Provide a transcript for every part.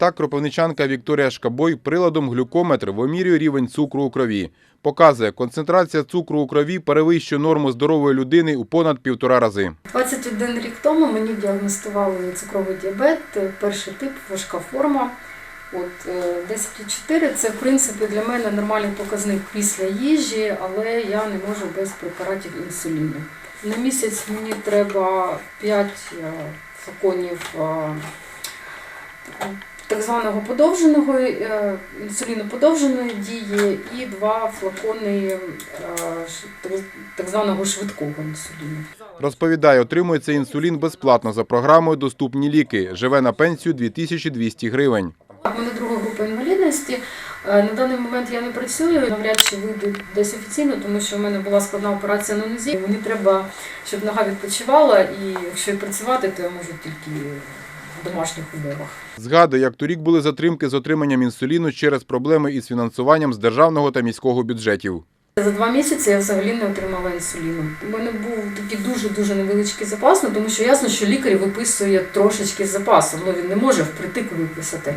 Так, кропивничанка Вікторія Шкабой приладом глюкометр вимірює рівень цукру у крові. Показує, концентрація цукру у крові перевищує норму здорової людини у понад півтора рази. 21 рік тому мені діагностували цукровий діабет, е, перший тип, важка форма. От е, 10,4 це в принципі для мене нормальний показник після їжі, але я не можу без препаратів інсуліну. На місяць мені треба 5 е, флаконів е, так званого подовженого е, інсуліну подовженої дії і два флакони е, так- так званого швидкого інсуліну. Розповідає, отримує цей інсулін безплатно за програмою «Доступні ліки». Живе на пенсію 2200 гривень. У мене друга група інвалідності. Е, На даний момент я не працюю, навряд чи вийду десь офіційно, тому що в мене була складна операція на нозі. Мені треба, щоб нога відпочивала, і якщо і працювати, то я можу тільки в домашніх умовах. Згадує, як торік були затримки з отриманням інсуліну через проблеми із фінансуванням з державного та міського бюджетів. За два місяці я взагалі не отримала інсуліну. У мене був такий дуже-дуже невеличкий запас, ну, тому що ясно, що лікар виписує трошечки з запасом, ну він не може впритик виписати.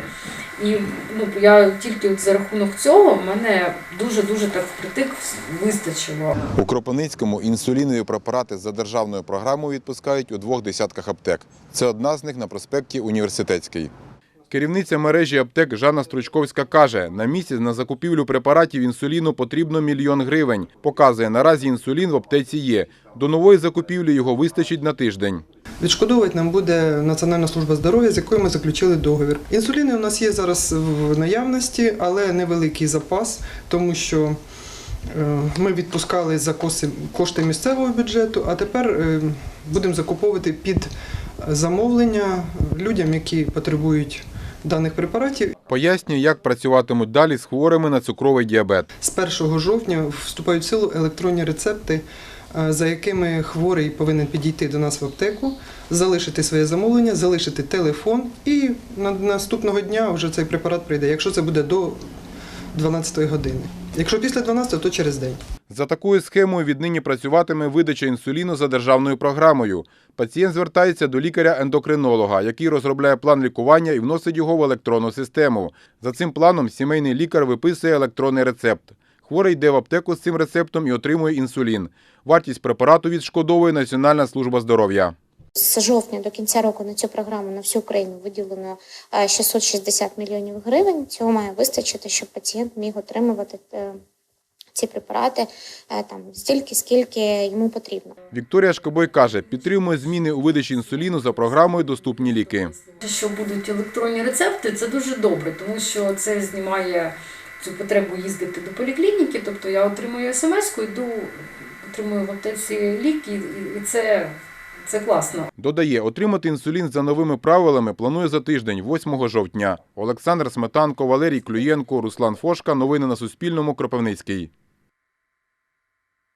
І ну, я тільки от за рахунок цього мене дуже-дуже так впритик вистачило. У Кропивницькому інсулінові препарати за державною програмою відпускають у двох десятках аптек. Це одна з них на проспекті Університетський. Керівниця мережі аптек Жанна Стручковська каже, на місяць на закупівлю препаратів інсуліну потрібно мільйон гривень. Показує, наразі інсулін в аптеці є. До нової закупівлі його вистачить на тиждень. Відшкодовувати нам буде Національна служба здоров'я, з якою ми заключили договір. Інсуліни у нас є зараз в наявності, але невеликий запас, тому що е, ми відпускали за кошти місцевого бюджету, а тепер е, будемо закуповувати під замовлення людям, які потребують даних препаратів. Пояснює, як працюватимуть далі з хворими на цукровий діабет. З 1 жовтня вступають в силу електронні рецепти, е, за якими хворий повинен підійти до нас в аптеку, залишити своє замовлення, залишити телефон, і наступного дня вже цей препарат прийде, якщо це буде до 12 години. Якщо після 12, то через день. За такою схемою віднині працюватиме видача інсуліну за державною програмою. Пацієнт звертається до лікаря-ендокринолога, який розробляє план лікування і вносить його в електронну систему. За цим планом сімейний лікар виписує електронний рецепт. Хворий йде в аптеку з цим рецептом і отримує інсулін. Вартість препарату відшкодовує Національна служба здоров'я. З жовтня до кінця року на цю програму на всю Україну виділено е, 660 мільйонів гривень. Цього має вистачити, щоб пацієнт міг отримувати е, ці препарати е, там стільки, скільки йому потрібно. Вікторія Шкобой каже, підтримує зміни у видачі інсуліну за програмою «Доступні ліки». Що будуть електронні рецепти, це дуже добре, тому що це знімає цю потребу їздити до поліклініки. Тобто я отримую смс-ку, йду, отримую в аптеці ліки, і це, це класно. Додає, отримати інсулін за новими правилами планує за тиждень, 8 жовтня. Олександр Сметанко, Валерій Клюєнко, Руслан Фошка. Новини на Суспільному. Кропивницький.